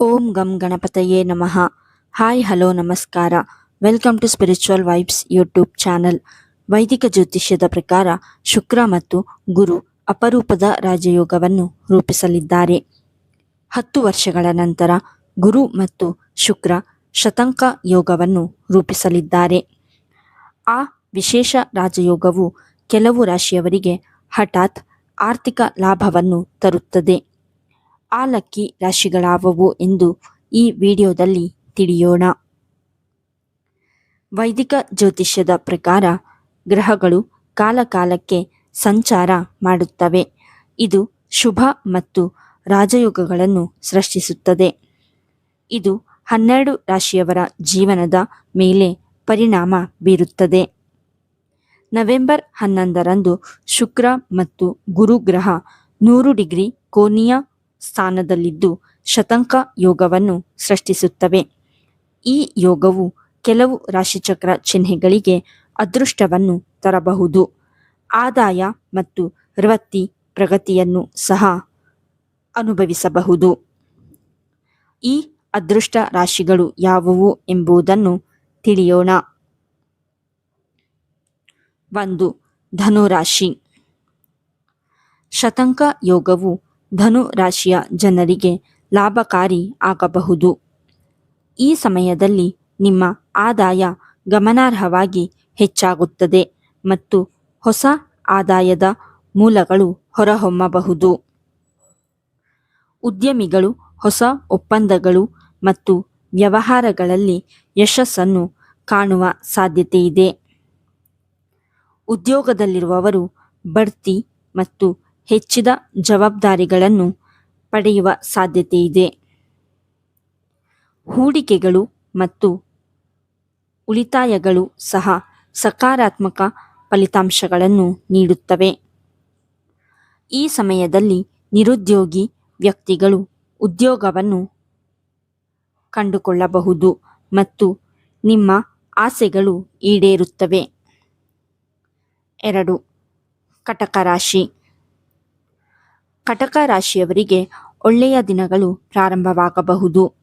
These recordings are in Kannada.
ಓಂ ಗಂ ಗಣಪತಯೇ ನಮಃ. ಹಾಯ್, ಹಲೋ, ನಮಸ್ಕಾರ. Welcome to spiritual vibes YouTube channel. ವೈದಿಕ ಜ್ಯೋತಿಷ್ಯದ ಪ್ರಕಾರ ಶುಕ್ರ ಮತ್ತು ಗುರು ಅಪರೂಪದ ರಾಜಯೋಗವನ್ನು ರೂಪಿಸಲಿದ್ದಾರೆ. ಹತ್ತು ವರ್ಷಗಳ ನಂತರ ಗುರು ಮತ್ತು ಶುಕ್ರ ಶತಂಕ ಯೋಗವನ್ನು ರೂಪಿಸಲಿದ್ದಾರೆ. ಆ ವಿಶೇಷ ರಾಜಯೋಗವು ಕೆಲವು ರಾಶಿಯವರಿಗೆ ಹಠಾತ್ ಆರ್ಥಿಕ ಲಾಭವನ್ನು ತರುತ್ತದೆ. ಆ ಲಕ್ಕಿ ರಾಶಿಗಳಾವವು ಎಂದು ಈ ವಿಡಿಯೋದಲ್ಲಿ ತಿಳಿಯೋಣ. ವೈದಿಕ ಜ್ಯೋತಿಷ್ಯದ ಪ್ರಕಾರ ಗ್ರಹಗಳು ಕಾಲಕಾಲಕ್ಕೆ ಸಂಚಾರ ಮಾಡುತ್ತವೆ. ಇದು ಶುಭ ಮತ್ತು ರಾಜಯೋಗಗಳನ್ನು ಸೃಷ್ಟಿಸುತ್ತದೆ. ಇದು ಹನ್ನೆರಡು ರಾಶಿಯವರ ಜೀವನದ ಮೇಲೆ ಪರಿಣಾಮ ಬೀರುತ್ತದೆ. ನವೆಂಬರ್ ಹನ್ನೊಂದರಂದು ಶುಕ್ರ ಮತ್ತು ಗುರುಗ್ರಹ ನೂರು ಡಿಗ್ರಿ ಕೋನೀಯ ಸ್ಥಾನದಲ್ಲಿದ್ದು ಶತಂಕ ಯೋಗವನ್ನು ಸೃಷ್ಟಿಸುತ್ತವೆ. ಈ ಯೋಗವು ಕೆಲವು ರಾಶಿಚಕ್ರ ಚಿಹ್ನೆಗಳಿಗೆ ಅದೃಷ್ಟವನ್ನು ತರಬಹುದು. ಆದಾಯ ಮತ್ತು ವೃತ್ತಿ ಪ್ರಗತಿಯನ್ನು ಸಹ ಅನುಭವಿಸಬಹುದು. ಈ ಅದೃಷ್ಟ ರಾಶಿಗಳು ಯಾವುವು ಎಂಬುದನ್ನು ತಿಳಿಯೋಣ. ಒಂದು, ಧನುರಾಶಿ. ಶತಂಕ ಯೋಗವು ಧನು ರಾಶಿಯ ಜನರಿಗೆ ಲಾಭಕಾರಿ ಆಗಬಹುದು. ಈ ಸಮಯದಲ್ಲಿ ನಿಮ್ಮ ಆದಾಯ ಗಮನಾರ್ಹವಾಗಿ ಹೆಚ್ಚಾಗುತ್ತದೆ ಮತ್ತು ಹೊಸ ಆದಾಯದ ಮೂಲಗಳು ಹೊರಹೊಮ್ಮಬಹುದು. ಉದ್ಯಮಿಗಳು, ಹೊಸ ಒಪ್ಪಂದಗಳು ಮತ್ತು ವ್ಯವಹಾರಗಳಲ್ಲಿ ಯಶಸ್ಸನ್ನು ಕಾಣುವ ಸಾಧ್ಯತೆಯಿದೆ. ಉದ್ಯೋಗದಲ್ಲಿರುವವರು ಬಡ್ತಿ ಮತ್ತು ಹೆಚ್ಚಿದ ಜವಾಬ್ದಾರಿಗಳನ್ನು ಪಡೆಯುವ ಸಾಧ್ಯತೆ ಇದೆ ಹೂಡಿಕೆಗಳು ಮತ್ತು ಉಳಿತಾಯಗಳು ಸಹ ಸಕಾರಾತ್ಮಕ ಫಲಿತಾಂಶಗಳನ್ನು ನೀಡುತ್ತವೆ. ಈ ಸಮಯದಲ್ಲಿ ನಿರುದ್ಯೋಗಿ ವ್ಯಕ್ತಿಗಳು ಉದ್ಯೋಗವನ್ನು ಕಂಡುಕೊಳ್ಳಬಹುದು ಮತ್ತು ನಿಮ್ಮ ಆಸೆಗಳು ಈಡೇರುತ್ತವೆ. ಎರಡು ಕಟಕ ರಾಶಿ ಕಟಕ ರಾಶಿಯವರಿಗೆ ಒಳ್ಳೆಯ ದಿನಗಳು ಪ್ರಾರಂಭವಾಗಬಹುದು.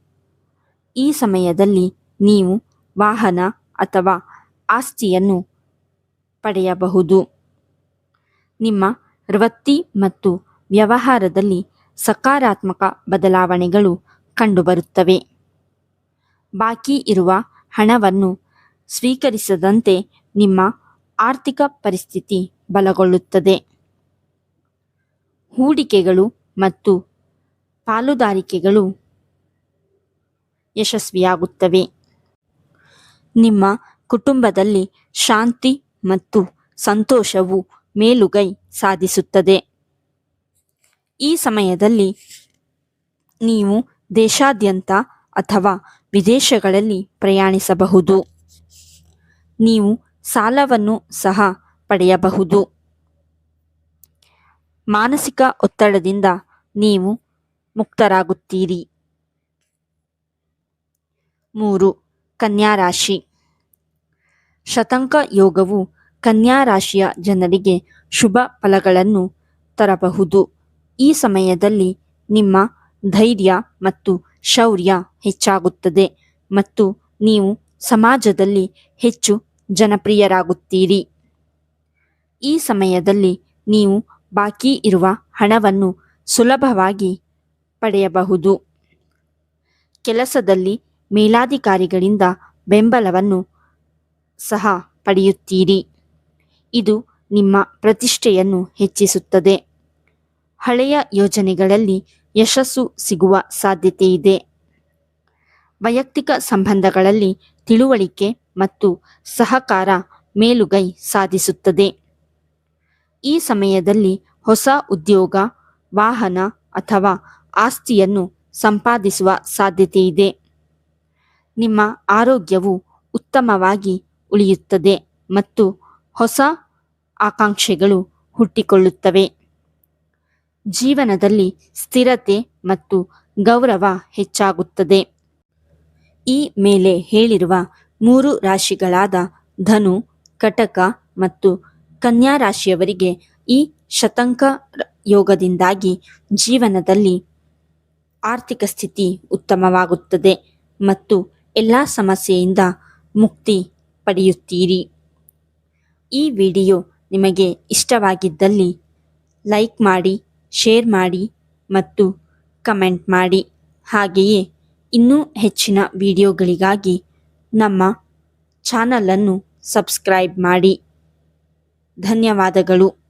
ಈ ಸಮಯದಲ್ಲಿ ನೀವು ವಾಹನ ಅಥವಾ ಆಸ್ತಿಯನ್ನು ಪಡೆಯಬಹುದು. ನಿಮ್ಮ ವೃತ್ತಿ ಮತ್ತು ವ್ಯವಹಾರದಲ್ಲಿ ಸಕಾರಾತ್ಮಕ ಬದಲಾವಣೆಗಳು ಕಂಡುಬರುತ್ತವೆ. ಬಾಕಿ ಇರುವ ಹಣವನ್ನು ಸ್ವೀಕರಿಸದಂತೆ ನಿಮ್ಮ ಆರ್ಥಿಕ ಪರಿಸ್ಥಿತಿ ಬಲಗೊಳ್ಳುತ್ತದೆ. ಹೂಡಿಕೆಗಳು ಮತ್ತು ಪಾಲುದಾರಿಕೆಗಳು ಯಶಸ್ವಿಯಾಗುತ್ತವೆ. ನಿಮ್ಮ ಕುಟುಂಬದಲ್ಲಿ ಶಾಂತಿ ಮತ್ತು ಸಂತೋಷವು ಮೇಲುಗೈ ಸಾಧಿಸುತ್ತದೆ. ಈ ಸಮಯದಲ್ಲಿ ನೀವು ದೇಶಾದ್ಯಂತ ಅಥವಾ ವಿದೇಶಗಳಲ್ಲಿ ಪ್ರಯಾಣಿಸಬಹುದು. ನೀವು ಸಾಲವನ್ನು ಸಹ ಪಡೆಯಬಹುದು. ಮಾನಸಿಕ ಒತ್ತಡದಿಂದ ನೀವು ಮುಕ್ತರಾಗುತ್ತೀರಿ. ಮೂರು, ಕನ್ಯಾ ರಾಶಿ. ಶತಂಕ ಯೋಗವು ಕನ್ಯಾ ರಾಶಿಯ ಜನರಿಗೆ ಶುಭ ಫಲಗಳನ್ನು ತರಬಹುದು. ಈ ಸಮಯದಲ್ಲಿ ನಿಮ್ಮ ಧೈರ್ಯ ಮತ್ತು ಶೌರ್ಯ ಹೆಚ್ಚಾಗುತ್ತದೆ ಮತ್ತು ನೀವು ಸಮಾಜದಲ್ಲಿ ಹೆಚ್ಚು ಜನಪ್ರಿಯರಾಗುತ್ತೀರಿ. ಈ ಸಮಯದಲ್ಲಿ ನೀವು ಬಾಕಿ ಇರುವ ಹಣವನ್ನು ಸುಲಭವಾಗಿ ಪಡೆಯಬಹುದು. ಕೆಲಸದಲ್ಲಿ ಮೇಲಾಧಿಕಾರಿಗಳಿಂದ ಬೆಂಬಲವನ್ನು ಸಹ ಪಡೆಯುತ್ತೀರಿ. ಇದು ನಿಮ್ಮ ಪ್ರತಿಷ್ಠೆಯನ್ನು ಹೆಚ್ಚಿಸುತ್ತದೆ. ಹಳೆಯ ಯೋಜನೆಗಳಲ್ಲಿ ಯಶಸ್ಸು ಸಿಗುವ ಸಾಧ್ಯತೆಯಿದೆ. ವೈಯಕ್ತಿಕ ಸಂಬಂಧಗಳಲ್ಲಿ ತಿಳುವಳಿಕೆ ಮತ್ತು ಸಹಕಾರ ಮೇಲುಗೈ ಸಾಧಿಸುತ್ತದೆ. ಈ ಸಮಯದಲ್ಲಿ ಹೊಸ ಉದ್ಯೋಗ, ವಾಹನ ಅಥವಾ ಆಸ್ತಿಯನ್ನು ಸಂಪಾದಿಸುವ ಸಾಧ್ಯತೆಯಿದೆ. ನಿಮ್ಮ ಆರೋಗ್ಯವು ಉತ್ತಮವಾಗಿ ಉಳಿಯುತ್ತದೆ ಮತ್ತು ಹೊಸ ಆಕಾಂಕ್ಷೆಗಳು ಹುಟ್ಟಿಕೊಳ್ಳುತ್ತವೆ. ಜೀವನದಲ್ಲಿ ಸ್ಥಿರತೆ ಮತ್ತು ಗೌರವ ಹೆಚ್ಚಾಗುತ್ತದೆ. ಈ ಮೇಲೆ ಹೇಳಿರುವ ಮೂರು ರಾಶಿಗಳಾದ ಧನು, ಕಟಕ ಮತ್ತು ಕನ್ಯಾ ರಾಶಿಯವರಿಗೆ ಈ ಶತಂಕ ಯೋಗದಿಂದಾಗಿ ಜೀವನದಲ್ಲಿ ಆರ್ಥಿಕ ಸ್ಥಿತಿ ಉತ್ತಮವಾಗುತ್ತದೆ ಮತ್ತು ಎಲ್ಲ ಸಮಸ್ಯೆಯಿಂದ ಮುಕ್ತಿ ಪಡೆಯುತ್ತೀರಿ. ಈ ವಿಡಿಯೋ ನಿಮಗೆ ಇಷ್ಟವಾಗಿದ್ದಲ್ಲಿ ಲೈಕ್ ಮಾಡಿ, ಶೇರ್ ಮಾಡಿ ಮತ್ತು ಕಮೆಂಟ್ ಮಾಡಿ. ಹಾಗೆಯೇ ಇನ್ನೂ ಹೆಚ್ಚಿನ ವಿಡಿಯೋಗಳಿಗಾಗಿ ನಮ್ಮ ಚಾನಲನ್ನು ಸಬ್ಸ್ಕ್ರೈಬ್ ಮಾಡಿ. ಧನ್ಯವಾದಗಳು.